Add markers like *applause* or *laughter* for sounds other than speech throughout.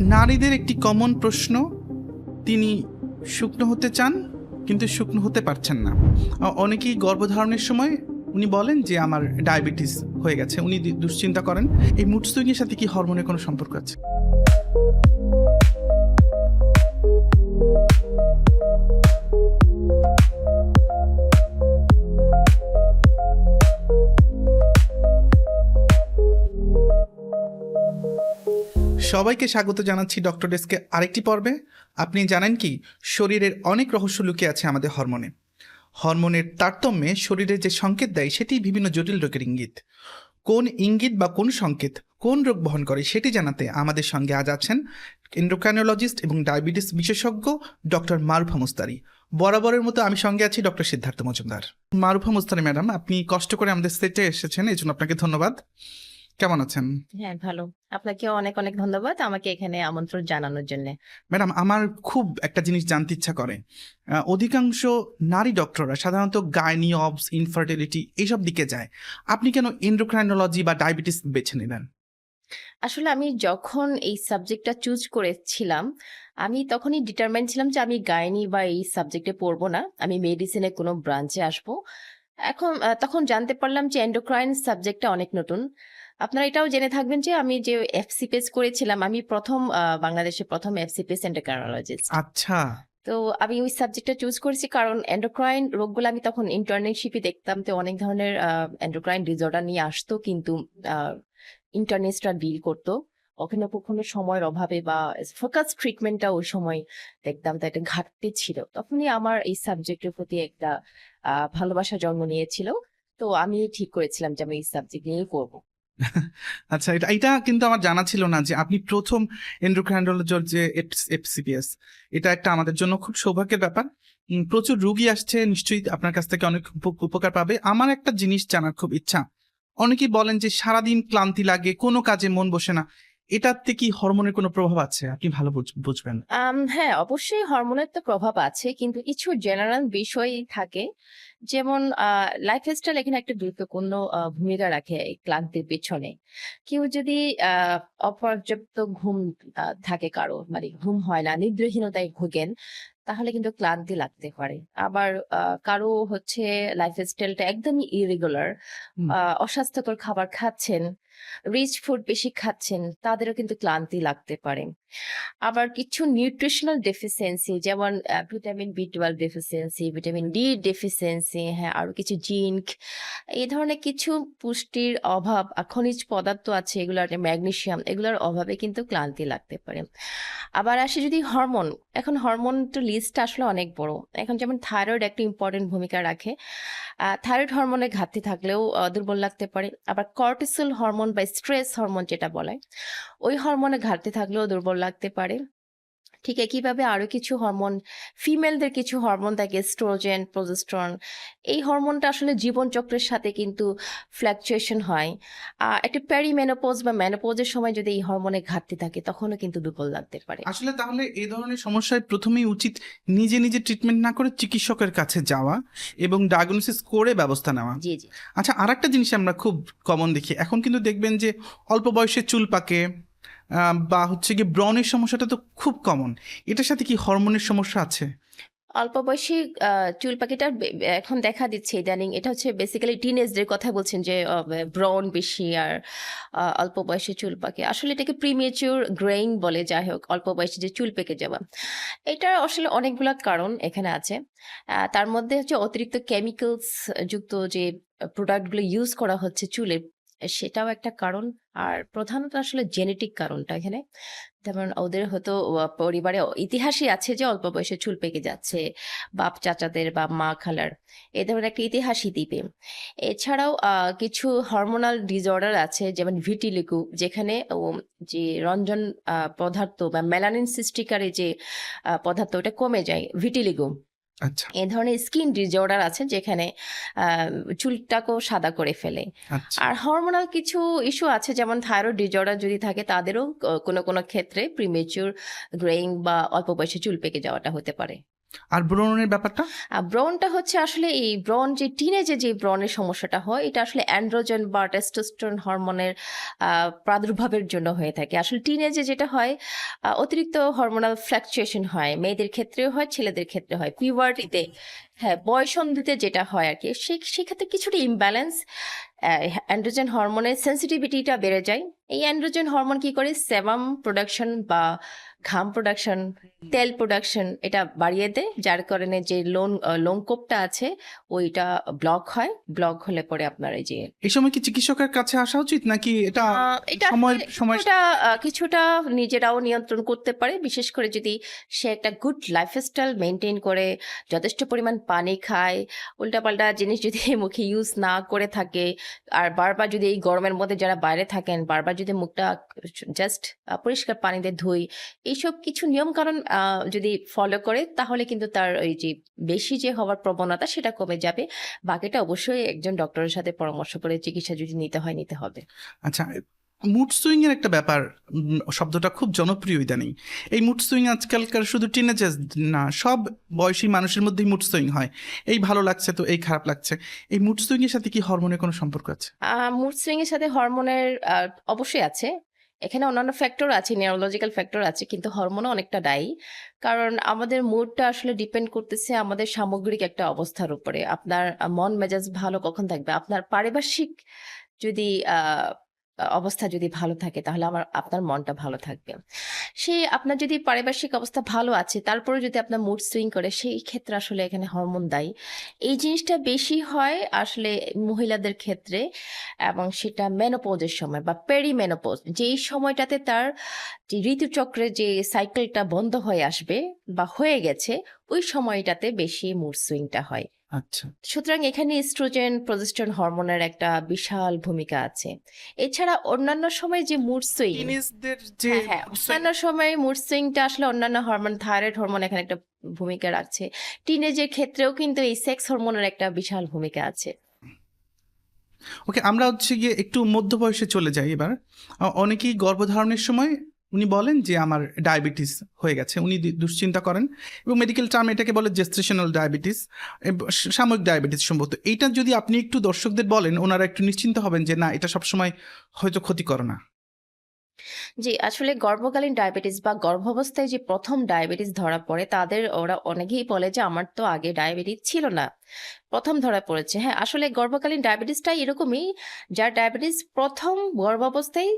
নারীদের একটি কমন প্রশ্ন, তিনি শুকনো হতে চান কিন্তু শুকনো হতে পারছেন না। অনেকেই গর্ভধারণের সময় উনি বলেন যে আমার ডায়াবেটিস হয়ে গেছে, উনি দুশ্চিন্তা করেন। এই মুড সুইংয়ের সাথে কি হরমোনের কোনো সম্পর্ক আছে? সবাইকে স্বাগত জানাচ্ছি ডক্টর ডেস্কে আরেকটি পর্বে। আপনি জানেন কি, শরীরের অনেক রহস্য লুকিয়ে আছে আমাদের হরমোনে। হরমোনের তারতম্যে শরীরের যে সংকেত দেয়, সেটি বিভিন্ন জটিল রোগের ইঙ্গিত। কোন ইঙ্গিত বা কোন সংকেত কোন রোগ বহন করে, সেটি জানাতে আমাদের সঙ্গে আজ আছেন এন্ডোক্রাইনোলজিস্ট এবং ডায়াবেটিস বিশেষজ্ঞ ডক্টর মারুফা মুস্তারি। বরাবরের মতো আমি সঙ্গে আছি ডক্টর সিদ্ধার্থ মজুমদার। মারুফা মুস্তারি ম্যাডাম, আপনি কষ্ট করে আমাদের সেটে এসেছেন এই জন্য আপনাকে ধন্যবাদ। কেমন আছেন? হ্যাঁ ভালো। আপনাকে অনেক অনেক ধন্যবাদ আমাকে এখানে আমন্ত্রণ জানানোর জন্য। ম্যাডাম আমার খুব একটা জিনিস জানতে ইচ্ছা করে। অধিকাংশ নারী ডক্টররা সাধারণত গাইনি অবস ইনফার্টিলিটি এইসব দিকে যায়। আপনি কেন এন্ডোক্রাইনোলজি বা ডায়াবেটিস বেছে নিলেন? আসলে আমি যখন এই সাবজেক্টটা চুজ করেছিলাম আমি তখনই ডিটারমাইন ছিলাম যে আমি গাইনি বা এই সাবজেক্টে পড়ব না। আমি মেডিসিনের কোনো ব্রাঞ্চে আসব। এখন তখন জানতে পারলাম যে এন্ডোক্রাইন সাবজেক্টটা অনেক নতুন। আপনারা এটাও জেনে থাকবেন যে আমি যে এফসিপিএস করেছিলাম আমি প্রথম বাংলাদেশে প্রথম এফসিপিএস এন্ডোক্রাইনোলজিস্ট আচ্ছা। তো আমি ওই সাবজেক্টটা চুজ করেছি কারণ এন্ডোক্রাইন রোগগুলো আমি তখন ইন্টার্নশিপে দেখতাম তো অনেক ধরনের এন্ডোক্রাইন ডিসঅর্ডার নিয়ে আসতো কিন্তু ইন্টারনেটটা ডিল করতো। কখনো কখনো সময়ের অভাবে বা ফোকাস ট্রিটমেন্টটা ওই সময় দেখতাম তো একটা ঘাটতি ছিল। তখনই আমার এই সাবজেক্টের প্রতি একটা আহ, ভালোবাসা জন্ম নিয়েছিল। তো আমি ঠিক করেছিলাম যে আমি এই সাবজেক্ট নিয়ে করব *laughs* আচ্ছা এটা এটা কিন্তু আমার জানা ছিল না যে আপনি প্রথম এন্ডোক্রাইনোলজির যে এফসিপিএস এটা একটা আমাদের জন্য খুব সৌভাগ্যের ব্যাপার। প্রচুর রুগী আসছে, নিশ্চয়ই আপনার কাছ থেকে অনেক উপ- উপকার পাবে। আমার একটা জিনিস জানার খুব ইচ্ছা। অনেকেই বলেন যে সারাদিন ক্লান্তি লাগে, কোনো কাজে মন বসে না। এটাতে কি হরমোনের কোনো প্রভাব আছে? আপনি ভালো বুঝ- বুঝবেন। হ্যাঁ অবশ্যই হরমোনের তো প্রভাব আছে কিন্তু কিছু জেনারেল বিষয় থাকে। যেমন লাইফস্টাইল এখানে একটা গুরুত্বপূর্ণ ভূমিকা রাখে এই ক্লান্তির পেছনে। কেউ যদি অপর্যাপ্ত ঘুম থাকে কারও মানে ঘুম হয় না নিদ্রাহীনতায় ভোগেন তাহলে কিন্তু ক্লান্তি লাগতে পারে। আবার কারও হচ্ছে লাইফস্টাইলটা একদমই ইরেগুলার। অস্বাস্থ্যকর খাবার খাচ্ছেন রিচ ফুড বেশি খাচ্ছেন, তাদেরও কিন্তু ক্লান্তি লাগতে পারে। আবার কিছু নিউট্রিশনাল ডেফিসিয়েন্সি যেমন vitamin B twelve deficiency vitamin D deficiency হ্যাঁ আরও কিছু জিঙ্ক এই ধরনের কিছু পুষ্টির অভাব খনিজ পদার্থ আছে এগুলোর ম্যাগনেশিয়াম এগুলোর অভাবে কিন্তু ক্লান্তি লাগতে পারে। আবার আসে যদি হরমোন এখন হরমোন তো লিস্ট আসলে অনেক বড়। এখন যেমন থাইরয়েড একটা ইম্পর্টেন্ট ভূমিকা রাখে থাইরয়েড হরমোনের ঘাটতি থাকলেও দুর্বল লাগতে পারে। আবার কর্টিসল হরমোন বা স্ট্রেস হরমোন যেটা বলে, ওই হরমোনে ঘাটতি থাকলেও দুর্বল লাগতে পারে। ঠিক একইভাবে আরও কিছু হরমোন ফিমেলদের কিছু হরমোন থাকে স্ট্রোজেন প্রোজেস্ট্রন এই হরমোনটা আসলে জীবনচক্রের সাথে কিন্তু ফ্ল্যাকচুয়েশন হয়। একটা প্যারিমেনোপোজ বা মেনোপোজের সময় যদি এই হরমোনের ঘাটতি থাকে তখনও কিন্তু দুর্বল লাগতে পারে। আসলে তাহলে এই ধরনের সমস্যায় প্রথমেই উচিত নিজে নিজে ট্রিটমেন্ট না করে চিকিৎসকের কাছে যাওয়া এবং ডায়াগনোসিস করে ব্যবস্থা নেওয়া। জি জি। আচ্ছা আর একটা জিনিস আমরা খুব কমন দেখি। এখন কিন্তু দেখবেন যে অল্প বয়সে চুল পাকে বা হচ্ছে কি ব্রণের সমস্যাটা তো খুব কমন এটার সাথে কি হরমোনের সমস্যা আছে? অল্প বয়সী চুল পাখিটা এখন দেখা দিচ্ছে ইদানিং। এটা হচ্ছে বেসিক্যালি টিনেজদের কথা বলছেন যে ব্রাউন বেশি আর অল্প বয়সে চুল পাকে আসলে এটাকে প্রিমেচিউর গ্রেইং বলে, যাই হোক, অল্প বয়সে যে চুল পেকে যাওয়া। এটা আসলে অনেকগুলো কারণ এখানে আছে। তার মধ্যে হচ্ছে অতিরিক্ত কেমিক্যালস যুক্ত যে প্রোডাক্টগুলো ইউজ করা হচ্ছে চুলে সেটাও একটা কারণ। আর প্রধানত আসলে জেনেটিক কারণটা এখানে। যেমন ওদের হয়তো পরিবারে ইতিহাসই আছে যে অল্প বয়সে চুল পেকে যাচ্ছে, বাপ চাচাদের বা মা খালার। এ ধরনের একটা ইতিহাসই দিবে। এছাড়াও কিছু হরমোনাল ডিসঅর্ডার আছে যেমন ভিটিলিকু যেখানে যে রঞ্জন পদার্থ বা মেলানিন সৃষ্টিকারী যে পদার্থ ওটা কমে যায় ভিটিলিগু আচ্ছা। এই ধরনের স্কিন ডিজর্ডার আছে যেখানে আহ, চুলটাকেও সাদা করে ফেলে। আচ্ছা। আর হরমোনাল কিছু ইস্যু আছে যেমন থাইরয়েড ডিজর্ডার যদি থাকে তাদেরও কোনো কোনো ক্ষেত্রে প্রিমেচিউর গ্রেইং বা অল্প বয়সে চুল পেকে যাওয়াটা হতে পারে। আর ব্রণনের ব্যাপারটা? আর ব্রনটা হচ্ছে আসলে এই ব্রন যে টিনেজে যে ব্রনের সমস্যাটা হয়, এটা আসলে অ্যান্ড্রোজেন বা টেস্টোস্টেরন হরমোনের প্রাদুর্ভাবের জন্য হয়ে থাকে। আসলে টিনেজে যেটা হয় অতিরিক্ত হরমোনাল ফ্ল্যাকচুয়েশন হয়। মেয়েদের ক্ষেত্রেও হয়, ছেলেদের ক্ষেত্রে হয়। পিউবার্টিতে হ্যাঁ বয়সন্ধিতে যেটা হয় আর কি, সে, সেক্ষেত্রে কিছুটা ইমব্যালেন্স অ্যান্ড্রোজেন হরমোনের সেন্সিটিভিটিটা বেড়ে যায়। এই অ্যান্ড্রোজেন হরমোন কি করে? সেবাম প্রোডাকশন বা ঘাম প্রোডাকশন তেল প্রোডাকশন এটা বাড়িয়ে দেয় যার কারণে যে লোন লোমকূপটা আছে ওইটা ব্লক হয়। ব্লক হলে পরে আপনার এই যে এই সময় কি চিকিৎসকের কাছে আসা উচিত? নাকি এটা এটা সময় সময় কিছুটা কিছুটা নিজেরাও নিয়ন্ত্রণ করতে পারে। বিশেষ করে যদি সে একটা গুড লাইফস্টাইল মেনটেন করে যথেষ্ট পরিমাণ পানি খায় উল্টাপাল্টা জিনিস যদি *laughs* মুখে ইউজ না করে থাকে আর বারবার যদি এই গরমের মধ্যে যারা বাইরে থাকেন বারবার যদি মুখটা জাস্ট পরিষ্কার পানিতে ধুই এইসব কিছু নিয়ম কারণ যদি ফলো করে তাহলে কিন্তু তার ওই যে বেশি যে হওয়ার প্রবণতা সেটা কমে যাবে। বাকিটা অবশ্যই একজন ডক্টরের সাথে পরামর্শ করে চিকিৎসা যদি নিতে হয় নিতে হবে। আচ্ছা মুড সুইং এর একটা ব্যাপার শব্দটা খুব জনপ্রিয় ইদানিং। এই মুড সুইং আজকালকার শুধু টিনেজার্স না সব বয়সী মানুষের মধ্যেই মুড সুইং হয়। এই ভালো লাগছে তো এই খারাপ লাগছে। এই মুড সুইং এর সাথে কি হরমোনের কোনো সম্পর্ক আছে? মুড সুইং এর সাথে হরমোনের অবশ্যই আছে। এখানে অন্যান্য ফ্যাক্টর আছে নিউরোলজিক্যাল ফ্যাক্টর আছে, কিন্তু হরমোনও অনেকটা দায়ী। কারণ আমাদের মুডটা আসলে ডিপেন্ড করতেছে আমাদের সামগ্রিক একটা অবস্থার উপরে। আপনার মন মেজাজ ভালো কখন থাকবে? আপনার পারিপার্শ্বিক যদি অবস্থা যদি ভালো থাকে, তাহলে আমার, আপনার মনটা ভালো থাকবে। সে, আপনার যদি পারিপার্শ্বিক অবস্থা ভালো আছে, তারপরে যদি আপনার মুড সুইং করে, সেই ক্ষেত্রে আসলে এখানে হরমোন দায়ী। এই জিনিসটা বেশি হয় আসলে মহিলাদের ক্ষেত্রে এবং সেটা মেনোপোজের সময় বা পেরিমেনোপোজ যেই সময়টাতে তার ঋতুচক্রের যে সাইকেলটা বন্ধ হয়ে আসবে বা হয়ে গেছে, ওই সময়টাতে বেশি মুড সুইংটা হয়। আচ্ছা। সুতরাং এখানে ইস্ট্রোজেন প্রজেস্টন হরমোনের একটা বিশাল ভূমিকা আছে। এছাড়া অন্যান্য সময় যে মুড সুইং টিনেজদের যে হ্যাঁ হ্যাঁ অন্যান্য সময় মুড সুইংটা আসলে অন্যান্য হরমোন থাইরয়েড হরমোন এখানে একটা ভূমিকা রাখছে। টিনেজের ক্ষেত্রেও কিন্তু এই সেক্স হরমোনের একটা বিশাল ভূমিকা আছে। ওকে আমরা হচ্ছে গিয়ে একটু মধ্য বয়সে চলে যাই এবার। অনেকেই গর্ভধারণের সময় উনি বলেন যে আমার ডায়াবেটিস হয়ে গেছে। উনি দুশ্চিন্তা করেন এবং মেডিকেল টার্ম এটাকে বলে জেস্টেশনাল ডায়াবেটিস সাময়িক ডায়াবেটিস সম্ভবত। এইটা যদি আপনি একটু দর্শকদের বলেন, ওনারা একটু নিশ্চিন্ত হবেন যে না, এটা সবসময় হয়তো ক্ষতিকর না। জি, আসলে গর্ভকালীন ডায়াবেটিস বা গর্ভাবস্থায় যে প্রথম ডায়াবেটিস ধরা পড়ে, তাদের ওরা অনেকেই বলে যে, আমার তো আগে ডায়াবেটিস ছিল না। প্রথম ধরা পড়েছে। হ্যাঁ আসলে গর্ভকালীন ডায়াবেটিসটা এরকমই। যার ডায়াবেটিস প্রথম গর্ভাবস্থায়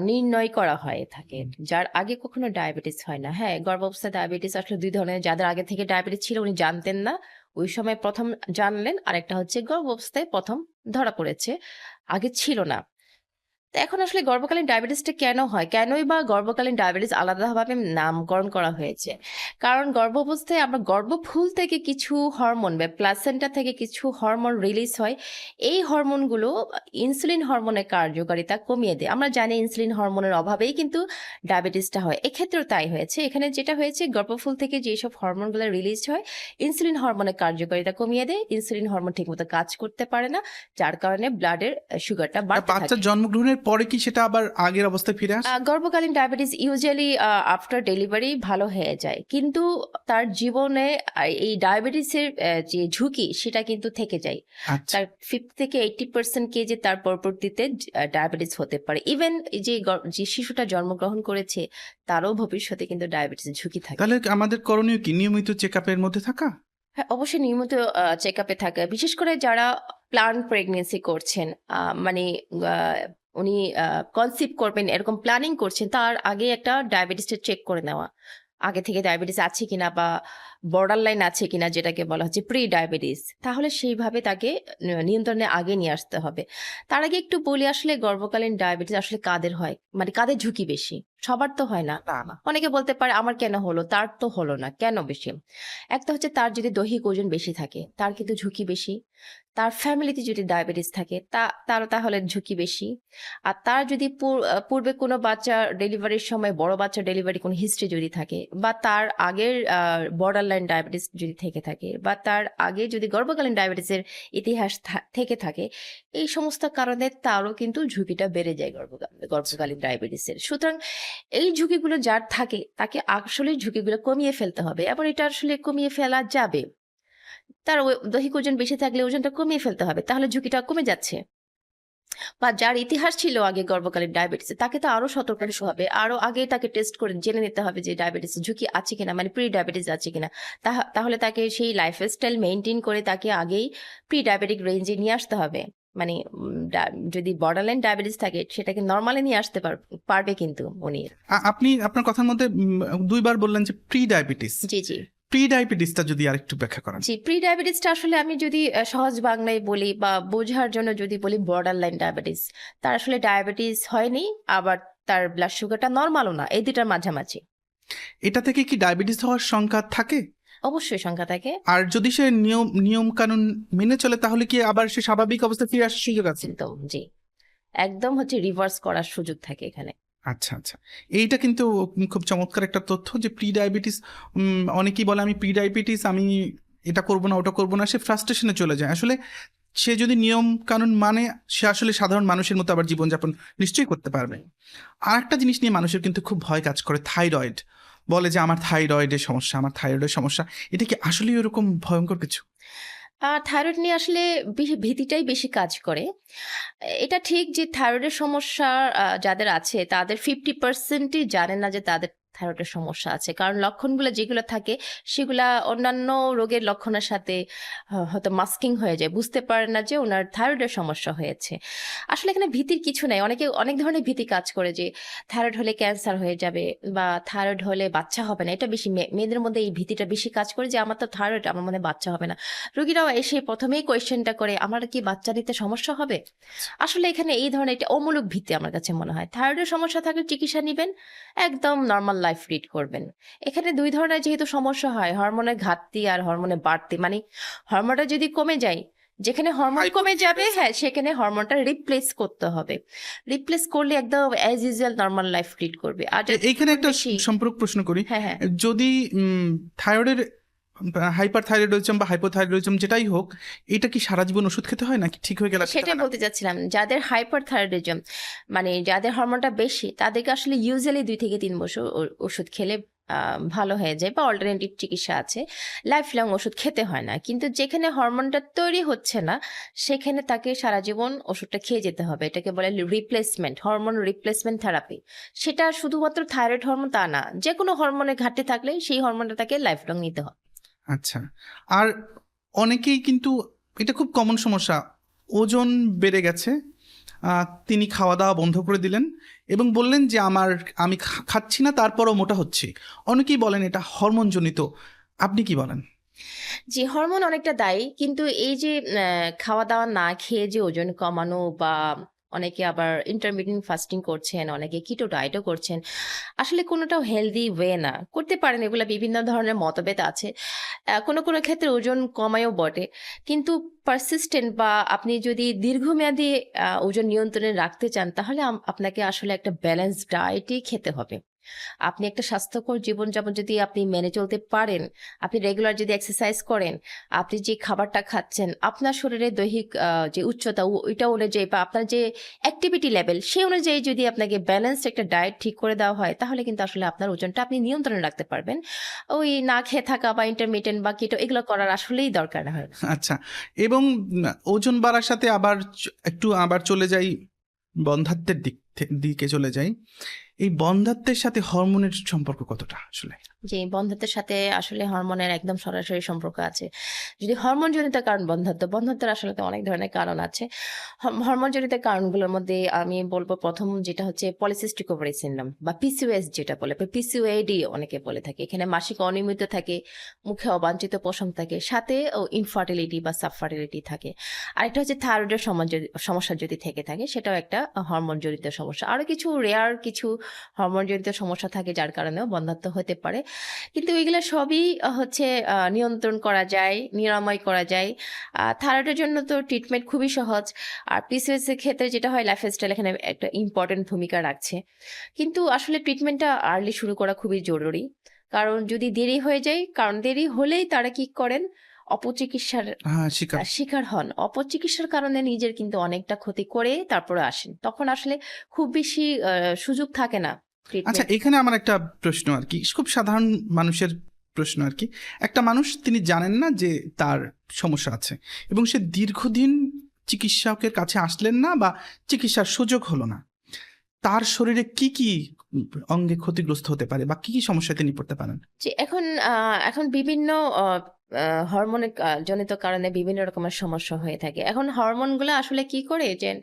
নির্ণয় করা হয়ে থাকে। যার আগে কখনো ডায়াবেটিস হয় না। হ্যাঁ গর্ভাবস্থায় ডায়াবেটিস আসলে দুই ধরনের। যাদের আগে থেকে ডায়াবেটিস ছিল উনি জানতেন না। ওই সময় প্রথম জানলেন। আরেকটা হচ্ছে গর্ভাবস্থায় প্রথম ধরা পড়েছে। আগে ছিল না। তো এখন আসলে গর্ভকালীন ডায়াবেটিসটা কেন হয়? কেনই বা গর্ভকালীন ডায়াবেটিস আলাদাভাবে নামকরণ করা হয়েছে? কারণ গর্ভাবস্থায় আমরা গর্ভফুল থেকে কিছু হরমোন বা প্লাসেন্টা থেকে কিছু হরমোন রিলিজ হয়। এই হরমোনগুলো ইনসুলিন হরমোনের কার্যকারিতা কমিয়ে দেয়। আমরা জানি ইনসুলিন হরমোনের অভাবেই কিন্তু ডায়াবেটিসটা হয়। এক্ষেত্রেও তাই হয়েছে। এখানে যেটা হয়েছে গর্ভফুল থেকে যেসব হরমোনগুলো রিলিজ হয় ইনসুলিন হরমোনের কার্যকারিতা কমিয়ে দেয়। ইনসুলিন হরমোন ঠিকমতো কাজ করতে পারে না যার কারণে ব্লাডের সুগারটা বাড়তে থাকে। জন্মগ্রহণের পরে কি সেটা আবার আগের অবস্থায় ফিরে আসে? গর্ভকালীন ডায়াবেটিস ইউজুয়ালি আফটার ডেলিভারি ভালো হয়ে যায়। কিন্তু তার জীবনে এই ডায়াবেটিসের যে ঝুঁকি সেটা কিন্তু থেকে যায়। আচ্ছা। তার ফিফটি থেকে এইটি পার্সেন্ট কেজি তার পরবর্তীতে ডায়াবেটিস হতে পারে। ইভেন যে যে শিশুটা জন্মগ্রহণ করেছে তারও ভবিষ্যতে কিন্তু ডায়াবেটিস ঝুঁকি থাকে। তাহলে আমাদের করণীয় কি? নিয়মিত চেক আপের মধ্যে থাকা? হ্যাঁ অবশ্যই নিয়মিত চেক আপে থাকে। বিশেষ করে যারা প্ল্যান প্রেগনেন্সি করছেন মানে উনি কনসিভ করবেন, এরকম প্ল্যানিং করছেন, তার আগে একটা ডায়াবেটিসটা চেক করে নেওয়া। আগে থেকে ডায়াবেটিস আছে কিনা বা বর্ডার লাইন আছে কিনা যেটাকে বলা হচ্ছে প্রি ডায়াবেটিস তাহলে সেইভাবে তাকে নিয়ন্ত্রণে আগে নিয়ে আসতে হবে। তার আগে একটু বলি আসলে গর্ভকালীন ডায়াবেটিস আসলে কাদের হয়? মানে কাদের ঝুঁকি বেশি? সবার তো হয় না। অনেকে বলতে পারে আমার কেন হলো? তার তো হলো না। কেন বেশি? একটা হচ্ছে তার যদি দৈহিক ওজন বেশি থাকে তার কিন্তু ঝুঁকি বেশি। তার ফ্যামিলিতে যদি ডায়াবেটিস থাকে তা তার তাহলে ঝুঁকি বেশি। আর তার যদি পূর্বে কোনো বাচ্চা ডেলিভারির সময় বড় বাচ্চা ডেলিভারি কোনো হিস্ট্রি যদি থাকে বা তার আগের বর্ডার বর্ডারলাইন ডায়াবেটিস যদি থেকে থাকে বা তার আগে যদি গর্ভকালীন ডায়াবেটিসের ইতিহাস থেকে থাকে, এই সমস্ত কারণে তারও কিন্তু ঝুঁকিটা বেড়ে যায় গর্ভকালীন গর্ভকালীন ডায়াবেটিসের সুতরাং এই ঝুঁকিগুলো যার থাকে, তাকে আসলে ঝুঁকিগুলো কমিয়ে ফেলতে হবে এবং এটা আসলে কমিয়ে ফেলা যাবে। তার দৈহিক ওজন বেশি থাকলে ওজনটা কমিয়ে ফেলতে হবে, তাহলে ঝুঁকিটা কমে যাচ্ছে। বা যার ইতিহাস ছিল আগে গর্ভকালীন ডায়াবেটিস তাকে তো আরও সতর্ক হবে আরও আগে তাকে টেস্ট করে জেনে নিতে হবে যে ডায়াবেটিস ঝুঁকি আছে কিনা মানে প্রি ডায়াবেটিস আছে কিনা। তাহ- তাহলে তাকে সেই লাইফস্টাইল মেনটেন করে তাকে আগেই প্রি ডায়াবেটিক রেঞ্জে নিয়ে আসতে হবে। মানে যদি বর্ডারলাইন ডায়াবেটিস থাকে সেটাকে নর্মালে নিয়ে আসতে পার- পারবে কিন্তু উনি। আপনি আপনার কথার মধ্যে দুইবার বললেন যে প্রি ডায়াবেটিস জি জি। প্রি ডায়াবেটিসটা যদি আরেকটু ব্যাখ্যা করেন। জি প্রি ডায়াবেটিসটা আসলে আমি যদি সহজ বাংলায় বলি বা বোঝার জন্য যদি বলি বর্ডার লাইন ডায়াবেটিস তার আসলে ডায়াবেটিস হয়নি আবার তার ব্লাড সুগারটা নর্মালও না এই দুটার মাঝামাঝি। এটা থেকে কি ডায়াবেটিস হওয়ার সংখ্যা থাকে? অবশ্যই সংখ্যা থাকে। আর যদি সে নিয়ম নিয়ম কানুন মেনে চলে তাহলে কি আবার সে স্বাভাবিক অবস্থা ফিরে আসার সুযোগ আছে? জি। একদম হচ্ছে রিভার্স করার সুযোগ থাকে এখানে। আচ্ছা আচ্ছা। এইটা কিন্তু খুব চমৎকার একটা তথ্য যে প্রি ডায়াবেটিস অনেকেই বলে, আমি প্রি ডায়াবেটিস আমি এটা করব না, ওটা করব না। সে ফ্রাস্ট্রেশনে চলে যায়। আসলে সে যদি নিয়ম কানুন মানে সে আসলে সাধারণ মানুষের মতো আবার জীবনযাপন নিশ্চয়ই করতে পারবে। আর একটা জিনিস নিয়ে মানুষের কিন্তু খুব ভয় কাজ করে, থাইরয়েড। বলে যে, আমার থাইরয়েডের সমস্যা, আমার থাইরয়েডের সমস্যা। এটা কি আসলেই ওরকম ভয়ঙ্কর কিছু? থাইরয়েড নিয়ে আসলে ভীতিটাই বেশি কাজ করে। এটা ঠিক যে থাইরয়েডের সমস্যা যাদের আছে, তাদের ফিফটি পার্সেন্টই জানে না যে তাদের থাইরয়েডের সমস্যা আছে। কারণ লক্ষণগুলো যেগুলো থাকে সেগুলা অন্যান্য রোগের লক্ষণের সাথে হয়তো মাস্কিং হয়ে যায়। বুঝতে পারে না যে ওনার থাইরয়েডের সমস্যা হয়েছে। আসলে এখানে ভীতির কিছু নাই। অনেকে অনেক ধরনের ভীতি কাজ করে যে থাইরয়েড হলে ক্যান্সার হয়ে যাবে বা থাইরয়েড হলে বাচ্চা হবে না। এটা বেশি মেয়ে- মেয়েদের মধ্যে এই ভীতিটা বেশি কাজ করে যে আমার তো থাইরয়েড আমার মনে বাচ্চা হবে না। রোগীরাও এসে প্রথমেই কোয়েশ্চেনটা করে আমার কি বাচ্চা নিতে সমস্যা হবে? আসলে এখানে এই ধরনের একটা অমূলক ভীতি আমার কাছে মনে হয়। থাইরয়েডের সমস্যা থাকলে চিকিৎসা নেবেন একদম নর্মাল লাইফ লিড করবেন। এখানে দুই ধরনের যেহেতু সমস্যা হয় হরমোনের ঘাটতি আর হরমোনের বাড়তি। মানে হরমোনটা যদি কমে যায় যেখানে হরমোন কমে যাবে হ্যাঁ সেখানে হরমোনটা রিপ্লেস করতে হবে। রিপ্লেস করলে একদম as usual normal life lead করবে। আর এখানে এইখানে একটা সম্পর্ক প্রশ্ন করি। হ্যাঁ হ্যাঁ। যদি থাইরয়েডের হাইপার থাইরয়েডিজম বা হাইপোথাইরয়েডিজম যেটাই হোক এটা কি সারা জীবন ওষুধ খেতে হয় নাকি ঠিক হয়ে গেলে সেটাই বলতে চাচ্ছিলাম যাদের হাইপার থাইরয়েডিজম মানে যাদের হরমোনটা বেশি তাদেরকে আসলে ইউজুয়ালি দুই থেকে তিন বছর ওষুধ খেলে ভালো হয়ে যায় বা অল্টারনেটিভ চিকিৎসা আছে লাইফ লং ওষুধ খেতে হয় না। কিন্তু যেখানে হরমোনটা তৈরি হচ্ছে না সেখানে তাকে সারা জীবন ওষুধটা খেয়ে যেতে হবে। এটাকে বলে রিপ্লেসমেন্ট হরমোন রিপ্লেসমেন্ট থেরাপি সেটা শুধুমাত্র থাইরয়েড হরমোন তা না যে কোনো হরমোনের ঘাটতি থাকলে সেই হরমোনটা তাকে লাইফ লং নিতে হবে। আচ্ছা। আর অনেকেই কিন্তু, এটা খুব কমন সমস্যা, ওজন বেড়ে গেছে তিনি খাওয়া দাওয়া বন্ধ করে দিলেন এবং বললেন যে, আমার, আমি খাচ্ছি না, তারপরও মোটা হচ্ছে। অনেকেই বলেন এটা হরমোনজনিত। আপনি কি বলেন? জি, হরমোন অনেকটা দায়ী, কিন্তু এই যে খাওয়া দাওয়া না খেয়ে যে ওজন কমানো বা অনেকে আবার ইন্টারমিডিয়েন্ট ফাস্টিং করছেন, অনেকে কিটো ডায়েটও করছেন। আসলে কোনোটাও হেলদি ওয়ে না। করতে পারেন, এগুলো বিভিন্ন ধরনের মতভেদ আছে। কোনো কোনো ক্ষেত্রে ওজন কমায়ও বটে। কিন্তু পারসিস্টেন্ট বা আপনি যদি দীর্ঘমেয়াদী ওজন নিয়ন্ত্রণে রাখতে চান, তাহলে আপনাকে আসলে একটা ব্যালেন্স ডায়েটই খেতে হবে। আপনি একটা স্বাস্থ্যকর জীবনযাপন যদি আপনি মেনে চলতে পারেন, আপনি রেগুলার যদি এক্সারসাইজ করেন, আপনি যে খাবারটা খাচ্ছেন, আপনার শরীরে দৈহিক যে উচ্চতা ওইটা অনুযায়ী বা আপনার যে অ্যাক্টিভিটি লেভেল সেই অনুযায়ী যদি আপনাকে ব্যালেন্সড একটা ডায়েট ঠিক করে দেওয়া হয়, তাহলে কিন্তু আসলে আপনার ওজনটা আপনি নিয়ন্ত্রণে রাখতে পারবেন। ওই না খেয়ে থাকা বা ইন্টারমিডিয়েন্ট বা কিটো এগুলো করার আসলেই দরকার হয়। আচ্ছা এবং ওজন বাড়ার সাথে আবার একটু আবার চলে যাই, বন্ধাত্বের দিক দিকে চলে যাই। এই বন্ধাত্বের সাথে হরমোনের সম্পর্ক কতটা আসলে? যে বন্ধ্যত্বের সাথে আসলে হরমোনের একদম সরাসরি সম্পর্ক আছে। যদি হরমোনজনিত কারণ বন্ধাত্ব বন্ধ্যত্বের আসলে অনেক ধরনের কারণ আছে। হরমোনজনিত কারণগুলোর মধ্যে আমি বলব প্রথম যেটা হচ্ছে পলিসিস্টিক ওভারি সিন্ড্রোম বা পিসিওএস যেটা বলে পিসিওএডি অনেকে বলে থাকে। এখানে মাসিক অনিয়মিত থাকে, মুখে অবাঞ্ছিত পশম থাকে, সাথে ও ইনফার্টিলিটি বা সাবফার্টিলিটি থাকে। আরেকটা হচ্ছে থাইরয়েডের সমস্যা যদি থেকে থাকে, সেটাও একটা হরমোনজনিত সমস্যা। আরও কিছু রেয়ার কিছু হরমোনজনিত সমস্যা থাকে, যার কারণেও বন্ধাত্ব হতে পারে। কিন্তু এগুলো সবই হচ্ছে নিয়ন্ত্রণ করা যায়, নিরাময় করা যায়। থাইরয়েডের জন্য তো ট্রিটমেন্ট খুবই সহজ। আর পিসিএসের ক্ষেত্রে যেটা হয় লাইফস্টাইল এখানে একটা ইম্পর্টেন্ট ভূমিকা রাখছে। কিন্তু আসলে ট্রিটমেন্টটা আর্লি শুরু করা খুবই জরুরি। কারণ যদি দেরি হয়ে যায়, কারণ দেরি হলেই তারা কি করেন? অপচিকিৎসার শিকার। শিকার হন। অপচিকিৎসার কারণে নিজের কিন্তু অনেকটা ক্ষতি করে তারপরে আসেন। তখন আসলে খুব বেশি সুযোগ থাকে না আচ্ছা এখানে আমার একটা প্রশ্ন আর কি খুব সাধারণ মানুষের প্রশ্ন আর কি। একটা মানুষ তিনি জানেন না যে তার সমস্যা আছে এবং সে দীর্ঘদিন চিকিৎসকের কাছে আসলেন না বা চিকিৎসার সুযোগ হলো না। তার শরীরে কি কি অঙ্গে ক্ষতিগ্রস্ত হতে পারে বা কি কি সমস্যায় তিনি পড়তে পারেন? যে এখন এখন বিভিন্ন হরমোনের জনিত কারণে বিভিন্ন রকমের সমস্যা হয়ে থাকে। এখন হরমোনগুলো আসলে কি করে? যে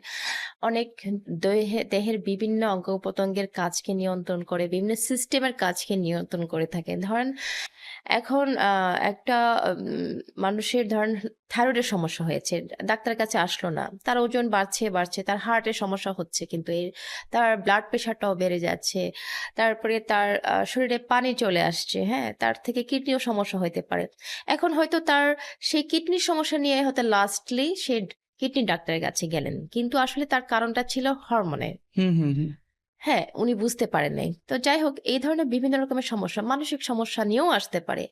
অনেক দেহে- দেহের বিভিন্ন অঙ্গ প্রত্যঙ্গের কাজকে নিয়ন্ত্রণ করে, বিভিন্ন সিস্টেমের কাজকে নিয়ন্ত্রণ করে থাকে। ধরেন এখন একটা মানুষের ধরেন থাইরয়েডের সমস্যা হয়েছে, ডাক্তারের কাছে আসলো না, তার ওজন বাড়ছে বাড়ছে, তার হার্টের সমস্যা হচ্ছে, কিন্তু এর, তার ব্লাড প্রেশারটাও বেড়ে যাচ্ছে, তারপরে তার শরীরে পানি চলে আসছে হ্যাঁ তার থেকে কিডনিও সমস্যা হতে পারে। এখন হয়তো তার সেই কিডনির সমস্যা নিয়ে হয়তো লাস্টলি সে কিডনি ডাক্তারের কাছে গেলেন, কিন্তু আসলে তার কারণটা ছিল হরমোনের। হ্যাঁ উনি বুঝতে পারেন নাই। তো যাই হোক এই ধরনের বিভিন্ন রকমের সমস্যা মানসিক সমস্যা নিয়েও আসতে পারে।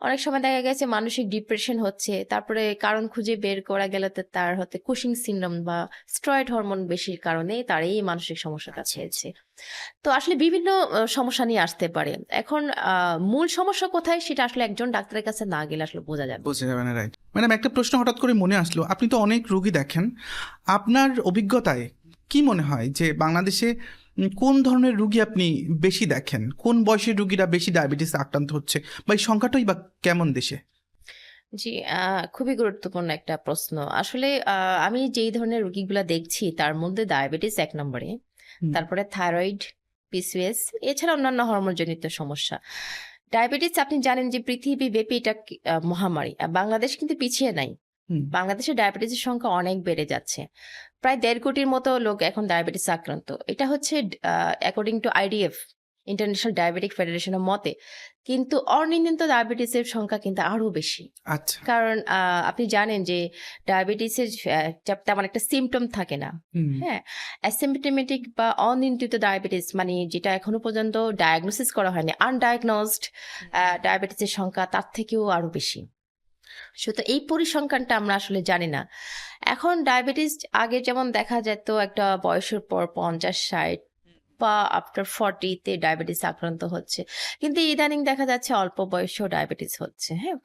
অনেক সময় দেখা গেছে মানসিক ডিপ্রেশন হচ্ছে তারপরে কারণ খুঁজে বের করা গেলে তার হতে কুশিং সিন্ড্রোম বা স্ট্রয়েড হরমোন বেশির কারণে তার এই মানসিক সমস্যাটা হয়েছে। তো আসলে বিভিন্ন সমস্যা নিয়ে আসতে পারে। এখন মূল সমস্যা কোথায় সেটা আসলে একজন ডাক্তারের কাছে না গেলে আসলে বোঝা যাবে বোঝা যাবে না রাইট ম্যাডাম একটা প্রশ্ন হঠাৎ করে মনে আসলো। আপনি তো অনেক রোগী দেখেন। আপনার অভিজ্ঞতায় কি মনে হয় যে বাংলাদেশে কোন ধরনের রুগী আপনি বেশি দেখেন? কোন বয়সের রুগীরা বেশি ডায়াবেটিস আক্রান্ত হচ্ছে? বা এই সংখ্যাটাই বা কেমন দেশে? জি খুবই গুরুত্বপূর্ণ একটা প্রশ্ন। আসলে আমি যেই ধরনের রোগীগুলা দেখছি তার মধ্যে ডায়াবেটিস এক নম্বরে তারপরে থাইরয়েড পিসিএস এছাড়া অন্যান্য হরমোনজনিত সমস্যা। ডায়াবেটিস আপনি জানেন যে পৃথিবী ব্যাপী এটা মহামারী। আর বাংলাদেশ কিন্তু পিছিয়ে নাই। বাংলাদেশে ডায়াবেটিসের সংখ্যা অনেক বেড়ে যাচ্ছে। প্রায় দেড় কোটির মতো লোক এখন ডায়াবেটিস আক্রান্ত। এটা হচ্ছে according to IDF international diabetic ফেডারেশনের মতে কিন্তু অনিয়ন্ত্রিত ডায়াবেটিসের সংখ্যা কিন্তু আরও বেশি। আচ্ছা। কারণ আপনি জানেন যে ডায়াবেটিসের তেমন একটা সিমটম থাকে না। হ্যাঁ অ্যাসিমপটোমেটিক বা অনিয়ন্ত্রিত ডায়াবেটিস মানে যেটা এখনও পর্যন্ত ডায়াগনোসিস করা হয়নি আনডায়াগনোসড ডায়াবেটিসের সংখ্যা তার থেকেও আরও বেশি। সুতরাং এই পরিসংখ্যানটা আমরা আসলে জানি না। এখন ডায়াবেটিস আগে যেমন দেখা যেত একটা বয়সের পর পঞ্চাশ, ষাট বা আফটার ফর্টিতে ডায়াবেটিস আক্রান্ত হচ্ছে। কিন্তু ইদানিং দেখা যাচ্ছে অল্প বয়সেও ডায়াবেটিস হচ্ছে হ্যাঁ?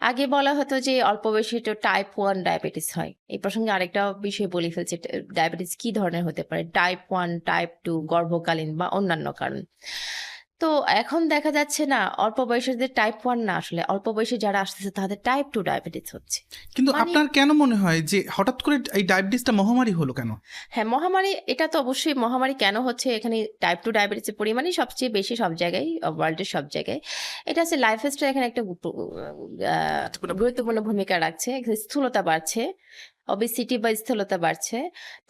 আগে বলা হতো যে অল্প বয়সে তো টাইপ ওয়ান ডায়াবেটিস হয়। এই প্রসঙ্গে আরেকটা বিষয় বলে ফেলছে ডায়াবেটিস কি ধরনের হতে পারে? টাইপ ওয়ান টাইপ টু গর্ভকালীন বা অন্যান্য কারণ। তো এখন দেখা যাচ্ছে না অল্প বয়সীদের টাইপ ওয়ান না আসলে। অল্প বয়সে যারা আসতেছে তাদের টাইপ টু ডায়াবেটিস হচ্ছে। কিন্তু মানে- আপনার কেন মনে হয় যে হঠাৎ করে এই ডায়াবেটিসটা মহামারী হলো কেন? হ্যাঁ মহামারী এটা তো অবশ্যই মহামারী কেন হচ্ছে? এখানে টাইপ টু ডায়াবেটিসের পরিমাণই সবচেয়ে বেশি সব জায়গায় ওয়ার্ল্ডের সব জায়গায়। এটা হচ্ছে লাইফস্টাইল এখানে একটা গুরুত্বপূর্ণ ভূমিকা। রাখছে। এখানে স্থূলতা বাড়ছে। অবেসিটি বা স্থূলতা বাড়ছে।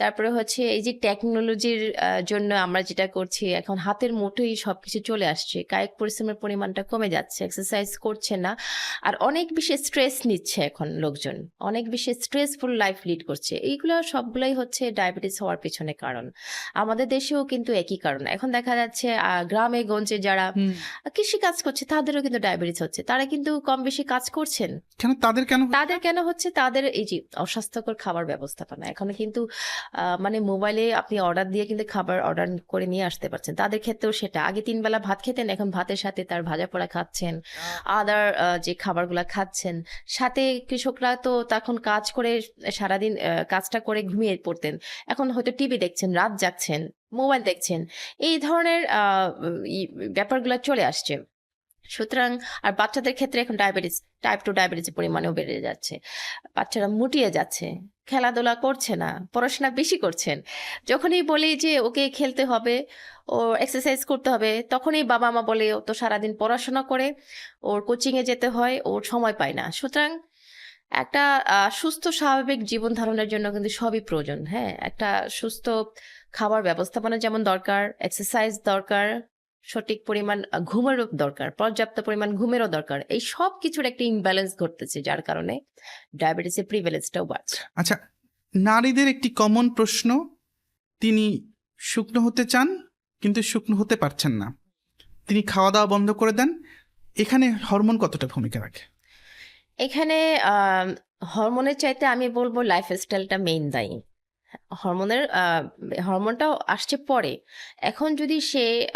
তারপরে হচ্ছে এই যে টেকনোলজির জন্য আমরা যেটা করছি এখন হাতের মুঠোই সবকিছু চলে আসছে। কায়িক পরিশ্রমের পরিমাণটা কমে যাচ্ছে এক্সারসাইজ করছে না। আর অনেক বেশি স্ট্রেস নিচ্ছে এখন লোকজন। অনেক বেশি স্ট্রেসফুল লাইফ লিড করছে। এইগুলো সবগুলোই হচ্ছে ডায়াবেটিস হওয়ার পেছনে কারণ। আমাদের দেশেও কিন্তু একই কারণ। এখন দেখা যাচ্ছে গ্রামে গঞ্জে যারা কৃষি কাজ করছে তাদেরও কিন্তু ডায়াবেটিস হচ্ছে। তারা কিন্তু কম বেশি কাজ করছেন। কেন তাদের কেন তাদের কেন হচ্ছে? তাদের এই যে অস্বাস্থ্যকর খাবার ব্যবস্থাপনা। এখন কিন্তু আহ, মানে মোবাইলে আপনি অর্ডার দিয়ে কিন্তু খাবার অর্ডার করে নিয়ে আসতে পারছেন। তাদের ক্ষেত্রেও সেটা। আগে তিন বেলা ভাত খেতেন এখন ভাতের সাথে তার ভাজা পোড়া খাচ্ছেন আদার যে খাবারগুলা খাচ্ছেন। সাথে কৃষকরা তো তখন কাজ করে সারাদিন কাজটা করে ঘুমিয়ে পড়তেন। এখন হয়তো টিভি দেখছেন রাত যাচ্ছেন মোবাইল দেখছেন। এই ধরনের আহ, ব্যাপারগুলো চলে আসছে। সুতরাং, আর বাচ্চাদের ক্ষেত্রে এখন ডায়াবেটিস টাইপ টু ডায়াবেটিসের পরিমাণেও বেড়ে যাচ্ছে। বাচ্চারা মুটিয়ে যাচ্ছে, খেলাধুলা করছে না, পড়াশোনা বেশি করছেন। যখনই বলি যে ওকে খেলতে হবে, ও এক্সারসাইজ করতে হবে, তখনই বাবা মা বলে, ও তো সারাদিন পড়াশোনা করে, ওর কোচিংয়ে যেতে হয়, ওর সময় পায় না। সুতরাং, একটা সুস্থ স্বাভাবিক জীবন ধারণের জন্য কিন্তু সবই প্রয়োজন। হ্যাঁ একটা সুস্থ খাবার ব্যবস্থাপনা যেমন দরকার এক্সারসাইজ দরকার সঠিক পরিমাণ ঘুমেরও দরকার পর্যাপ্ত পরিমাণ ঘুমেরও দরকার। এই সব কিছুর একটা ইমব্যালেন্স ঘটতেছে যার কারণে ডায়াবেটিসের প্রিভ্যালেন্সটাও বাড়ছে। আচ্ছা নারীদের একটি কমন প্রশ্ন তিনি শুকনো হতে চান কিন্তু শুকনো হতে পারছেন না। তিনি খাওয়া দাওয়া বন্ধ করে দেন এখানে হরমোন কতটা ভূমিকা রাখে? এখানে হরমোনের চাইতে আমি বলব লাইফস্টাইলটা মেইন দায়ী। হরমোনের হরমোনটাও আসছে পরে। এখন যদি সে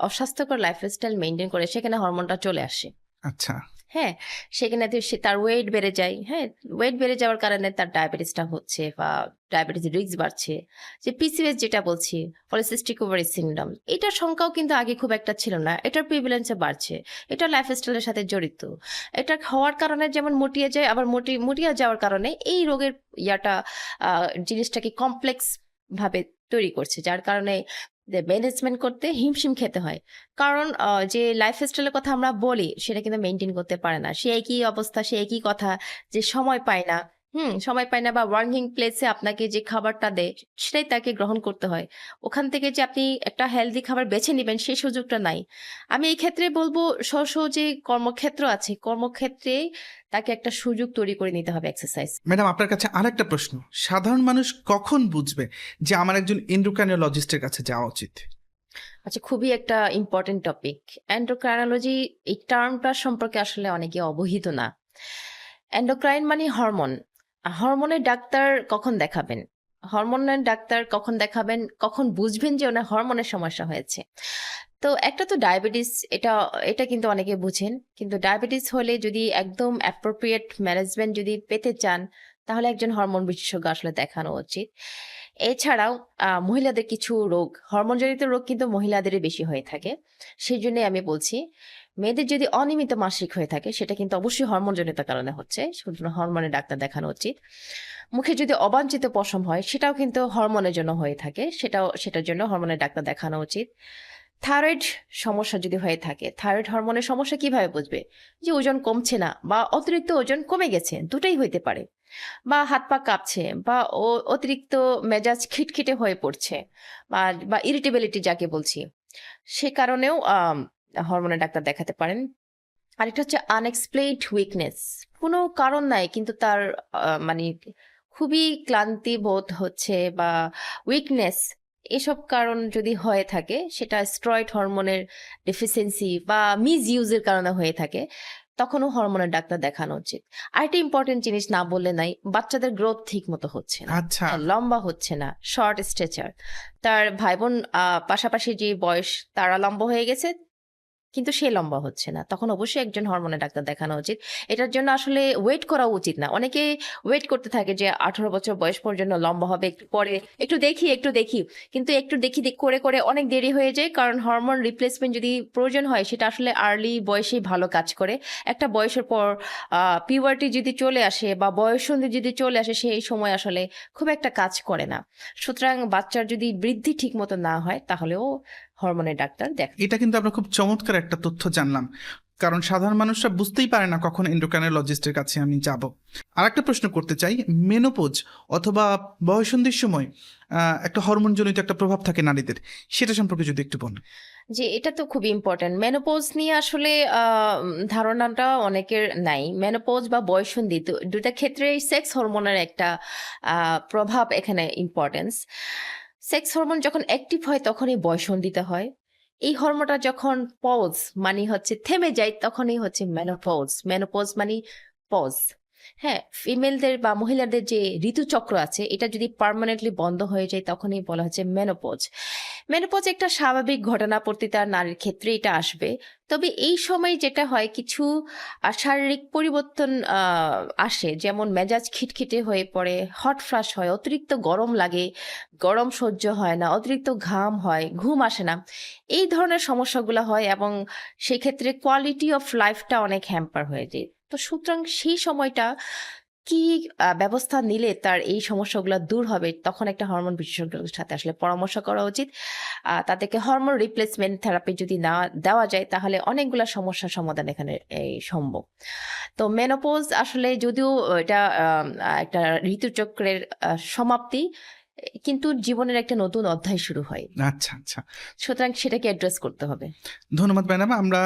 অস্বাস্থ্যকর লাইফস্টাইল মেনটেন করে, সেখানে হরমোনটা চলে আসে। আচ্ছা। হ্যাঁ সেখানে সে তার ওয়েট বেড়ে যায় হ্যাঁ ওয়েট বেড়ে যাওয়ার কারণে তার ডায়াবেটিসটা হচ্ছে বা ডায়াবেটিস রিস্ক বাড়ছে। যে পিসিএস যেটা বলছি পলিসিস্টিক ওভারি সিন্ড্রোম এটার সংখ্যাও কিন্তু আগে খুব একটা ছিল না, এটার প্রিভিলেন্সে বাড়ছে, এটা লাইফস্টাইলের সাথে জড়িত। এটা হওয়ার কারণে যেমন মুটিয়ে যায়, আবার মুটি, মুটিয়ে যাওয়ার কারণে এই রোগের ইয়াটা জিনিসটাকে কমপ্লেক্স ভাবে তৈরি করছে, যার কারণে ম্যানেজমেন্ট করতে হিমশিম খেতে হয়। কারণ যে লাইফ স্টাইলের কথা আমরা বলি, সেটা কিন্তু মেনটেন করতে পারে না। সে একই অবস্থা, সে একই কথা, যে সময় পায় না। হুম সময় পায় না বা ওয়ার্কিং প্লেসে আপনাকে যে খাবারটা দেয় সেটাই তাকে গ্রহণ করতে হয়। ওখান থেকে যে আপনি একটা হেলদি খাবার বেছে নেবেন সেই সুযোগটা নাই। আমি এই ক্ষেত্রে বলব স্ব স্ব যে কর্মক্ষেত্র আছে কর্মক্ষেত্রে তাকে একটা সুযোগ তৈরি করে নিতে হবে এক্সারসাইজ ম্যাডাম আপনার কাছে আরেকটা প্রশ্ন। সাধারণ মানুষ কখন বুঝবে যে আমার একজন এন্ডোক্রাইনোলজিস্টের কাছে যাওয়া উচিত? আচ্ছা খুবই একটা ইম্পর্টেন্ট টপিক অ্যান্ডোক্রাইনোলজি এই টার্মটা সম্পর্কে আসলে অনেকে অবহিত না। অ্যান্ডোক্রাইন মানে হরমোন হরমোনের ডাক্তার কখন দেখাবেন? হরমোনের ডাক্তার কখন দেখাবেন? কখন বুঝবেন যে ওনার হরমোনের সমস্যা হয়েছে? তো একটা তো ডায়াবেটিস, এটা এটা কিন্তু অনেকে বুঝেন। কিন্তু ডায়াবেটিস হলে যদি একদম অ্যাপ্রোপ্রিয়েট ম্যানেজমেন্ট যদি পেতে চান, তাহলে একজন হরমোন বিশেষজ্ঞ আসলে দেখানো উচিত। এছাড়াও মহিলাদের কিছু রোগ, হরমোনজনিত রোগ কিন্তু মহিলাদেরই বেশি হয়ে থাকে। সেই জন্য আমি বলছি মেয়েদের যদি অনিয়মিত মাসিক হয়ে থাকে, সেটা কিন্তু অবশ্যই হরমোনজনিত কারণে হচ্ছে সুতরাং হরমোনের ডাক্তার দেখানো উচিত। মুখে যদি অবাঞ্ছিত পশম হয়, সেটাও কিন্তু হরমোনের জন্য হয়ে থাকে, সেটাও, সেটার জন্য হরমোনের ডাক্তার দেখানো উচিত। থাইরয়েড সমস্যা যদি হয়ে থাকে, থাইরয়েড হরমোনের সমস্যা কীভাবে বুঝবে? যে ওজন কমছে না, বা অতিরিক্ত ওজন কমে গেছে, দুটাই হইতে পারে। বা হাত পা কাঁপছে, বা ও, অতিরিক্ত মেজাজ খিটখিটে হয়ে পড়ছে, বা ইরিটেবিলিটি যাকে বলছি, সে কারণেও হরমোনের ডাক্তার দেখাতে পারেন। আরেকটা হচ্ছে আনএক্সপ্লেইনড উইকনেস কোনো কারণ নাই কিন্তু তার মানে খুবই ক্লান্তি বোধ হচ্ছে বা উইকনেস এসব কারণ যদি হয়ে থাকে সেটা স্ট্রয়েড হরমোনের ডেফিসিয়েন্সি বা মিস ইউজের কারণে হয়ে থাকে তখনও হরমোনের ডাক্তার দেখানো উচিত। আরেকটা ইম্পর্টেন্ট জিনিস না বললে নাই বাচ্চাদের গ্রোথ ঠিক মতো হচ্ছে না। আচ্ছা। হ্যাঁ, লম্বা হচ্ছে না শর্ট স্ট্রেচার তার ভাই বোন পাশাপাশি যে বয়স তারা লম্বা হয়ে গেছে কিন্তু সে লম্বা হচ্ছে না। তখন অবশ্যই একজন হরমোনের ডাক্তার দেখানো উচিত। এটার জন্য আসলে ওয়েট করা উচিত না। অনেকে ওয়েট করতে থাকে যে আঠারো বছর বয়স পর্যন্ত লম্বা হবে, একটু পরে একটু দেখি একটু দেখি। কিন্তু একটু দেখি করে করে অনেক দেরি হয়ে যায়। কারণ হরমোন রিপ্লেসমেন্ট যদি প্রয়োজন হয়, সেটা আসলে আর্লি বয়সেই ভালো কাজ করে। একটা বয়সের পর পিউবার্টি যদি চলে আসে বা বয়সন্ধি যদি চলে আসে, সেই সময় আসলে খুব একটা কাজ করে না। সুতরাং বাচ্চার যদি বৃদ্ধি ঠিক মতো না হয়, তাহলেও হরমোনের ডাক্তার দেখ এটা কিন্তু আমরা খুব চমৎকার একটা তথ্য জানলাম। কারণ সাধারণ মানুষরা বুঝতেই পারে না কখন এন্ডোক্রাইনোলজিস্টের কাছে আমি যাব। আর একটা প্রশ্ন করতে চাই মেনোপোজ অথবা বয়সন্ধির সময় একটা হরমোনজনিত একটা প্রভাব থাকে নারীদের সেটা সম্পর্কে যদি একটু বলেন। যে এটা তো খুব ইম্পর্ট্যান্ট মেনোপোজ নিয়ে আসলে ধারণাটা অনেকের নাই। মেনোপোজ বা বয়সন্ধি দুটা ক্ষেত্রে সেক্স হরমোনের একটা প্রভাব এখানে ইম্পর্টেন্স সেক্স হরমোন যখন অ্যাক্টিভ হয়, তখনই বয়সন্ধিতে হয়। এই হরমোনটা যখন পজ মানে হচ্ছে থেমে যায়, তখনই হচ্ছে ম্যানোপজ ম্যানোপজ মানে পজ হ্যাঁ ফিমেলদের বা মহিলাদের যে ঋতুচক্র আছে, এটা যদি পার্মানেন্টলি বন্ধ হয়ে যায়, তখনই বলা হচ্ছে মেনোপজ মেনোপজ একটা স্বাভাবিক ঘটনা প্রতিটা নারীর ক্ষেত্রে এটা আসবে। তবে এই সময় যেটা হয়, কিছু শারীরিক পরিবর্তন আসে। যেমন মেজাজ খিটখিটে হয়ে পড়ে হট ফ্লাশ হয়, অতিরিক্ত গরম লাগে, গরম সহ্য হয় না, অতিরিক্ত ঘাম হয়, ঘুম আসে না। এই ধরনের সমস্যাগুলো হয় এবং সেক্ষেত্রে কোয়ালিটি অফ লাইফটা অনেক হ্যাম্পার হয়ে যায়। তো সুতরাং সেই সময়টা কি ব্যবস্থা নিলে তার এই সমস্যাগুলো দূর হবে? তখন একটা হরমোন বিশেষজ্ঞের সাথে আসলে পরামর্শ করা উচিত। তাদেরকে হরমোন রিপ্লেসমেন্ট থেরাপি যদি না দেওয়া যায় তাহলে অনেকগুলো সমস্যার সমাধান এখানে এই সম্ভব। তো মেনোপোজ আসলে যদিও এটা একটা ঋতুচক্রের সমাপ্তি কিন্তু জীবনের একটা নতুন অধ্যায় শুরু হয়। আচ্ছা আচ্ছা। সুতরাং সেটাকে অ্যাড্রেস করতে হবে। ধন্যবাদ ম্যাডাম। আমরা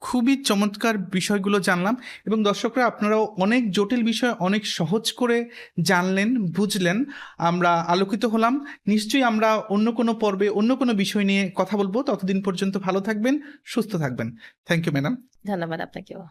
খুবই চমৎকার বিষয়গুলো জানলাম এবং দর্শকরা, আপনারাও অনেক জটিল বিষয় অনেক সহজ করে জানলেন, বুঝলেন। আমরা আলোকিত হলাম। নিশ্চয়ই আমরা অন্য কোনো পর্বে অন্য কোনো বিষয় নিয়ে কথা বলব। ততদিন পর্যন্ত ভালো থাকবেন, সুস্থ থাকবেন। থ্যাংক ইউ ম্যাডাম ধন্যবাদ আপনাকেও।